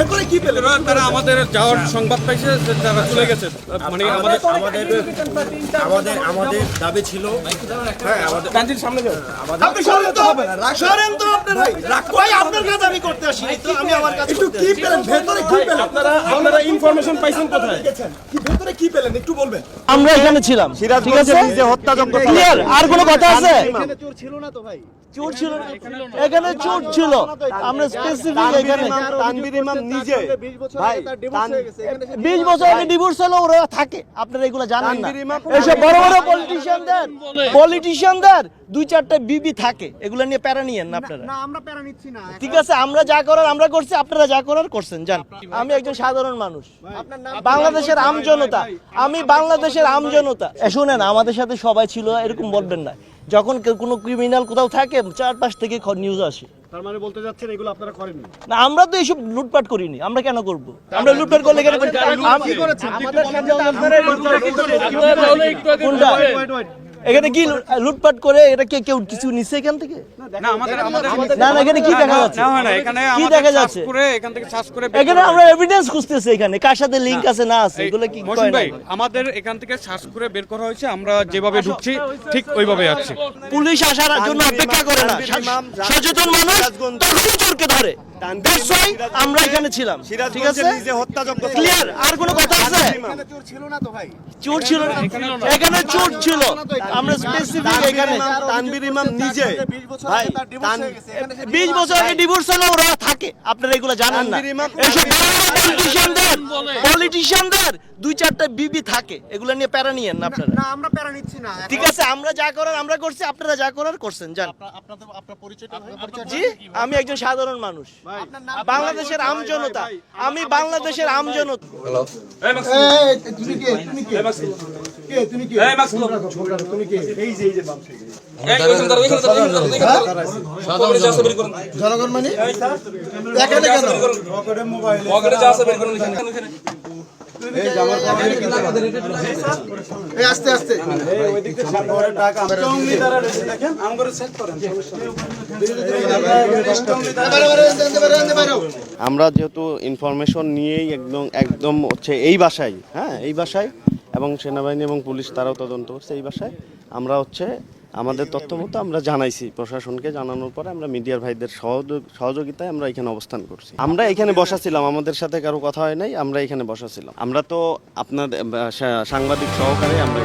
কি পেলেন তারা- আমাদের যাওয়ার সংবাদ পাইছে তারা চলে গেছে মানে আমাদের আমাদের আমাদের আমাদের দাবি ছিল হ্যাঁ আমাদের আপনি সরেন তো সরেন তো আপনারা ভাই আপনার কাছে আমি করতে আসি তো আমি আমার কাছে একটু কি পেলেন ভেতরে কি পেলেন আপনারা আপনারা ইনফরমেশন পাইছেন কোথায় কি ভেতরে কি পেলেন একটু বলবেন আমরা এখানে ছিলাম ঠিক আছে নিজে হত্যাযজ্ঞ ক্লিয়ার আর কোনো কথা আছে এখানে চোর ছিল না তো ভাই চোর ছিল না। এখানে চোর ছিল আমরা স্পেসিফিক এখানে তানভীর ইমাম নিজে। ভাই বিশ বছর আগে ডিভোর্স হলো ওরা থাকে। আপনারা এগুলো জানেন না। এসব বড় বড় পলিটিশিয়ানদের পলিটিশিয়ানদের দুই চারটা বিবি থাকে। এগুলো নিয়ে প্যারা নিয়েন না আপনারা। না আমরা প্যারা নিচ্ছি না। ঠিক আছে আমরা যা করার আমরা করছি আপনারা যা করার করছেন জান আমি একজন সাধারণ মানুষ। বাংলাদেশের আমজনতা। আমি বাংলাদেশের আমজনতা। শুনেন আমাদের সাথে সবাই ছিল এরকম বলবেন না। যখন কোনো ক্রিমিনাল কোথাও থাকে চারপাশ থেকে নিউজ আসে। তার মানে বলতে যাচ্ছেন এগুলো আপনারা না আমরা তো এইসব লুটপাট করিনি। আমরা কেন করব? আমরা লুটপাট করলে কেন কি করেছেন? এখানে কি লুটপাট করে? এটা কে কেউ কিছু নিছে এখান থেকে? না আমাদের আমাদের না না এখানে কি দেখা যাচ্ছে? না না এখানে কি দেখা যাচ্ছে? করে এখান থেকে সার্চ করে এখানে আমরা এভিডেন্স খুঁজতেছি এখানে কার সাথে লিংক আছে না আছে এগুলো কি কয় ভাই আমাদের এখান থেকে সার্চ করে বের করা হয়েছে আমরা যেভাবে ঢুকছি ঠিক ওইভাবে যাচ্ছি। পুলিশ আসার জন্য অপেক্ষা করে না। সচেতন মানুষ। তখনই চোরকে ধরে। আমরা এখানে ছিলাম ঠিক আছে? নিজে হত্যাযজ্ঞ ক্লিয়ার আর কোনো কথা আছে? চোর ছিল না তো ভাই। চোর ছিল না। এখানে চোর ছিল আমরা স্পেসিফিক এখানে তানভীর ইমাম নিজে। ভাই বছর আগে ডিভোর্স হলো ওরা থাকে। আপনারা এগুলো জানেন না। এসব এইসব পলিটিশিয়ানদের দুই চারটা বিবি থাকে এগুলো নিয়ে প্যারা নিয়েন না আপনারা? না আমরা প্যারা নিচ্ছি না। ঠিক আছে আমরা যা করার আমরা করছি আপনারা যা করার করছেন জান আপনাদের আপনার পরিচয়টা জি আমি একজন সাধারণ মানুষ। বাংলাদেশের আমজনতা। আমি বাংলাদেশের আমজনতা। তুমি কে? তুমি কে? কে? তুমি কে? তুমি কে? এই যে এই যে বাম জনগণ মানে? এখানে কেন? এবারে, আমরা যেহেতু ইনফরমেশন নিয়েই একদম একদম হচ্ছে এই বাসায় হ্যাঁ এই বাসায় এবং সেনাবাহিনী এবং পুলিশ তারাও তদন্ত করছে এই বাসায়। আমরা হচ্ছে আমাদের তথ্য মতো আমরা জানাইছি, প্রশাসনকে জানানোর পরে আমরা মিডিয়ার ভাইদের সহযোগ সহযোগিতায় আমরা এখানে অবস্থান করছি। আমরা এখানে বসা ছিলাম, আমাদের সাথে কারও কথা হয় নাই, আমরা এখানে বসা ছিলাম। আমরা তো আপনাদের সাংবাদিক সহকারে আমরা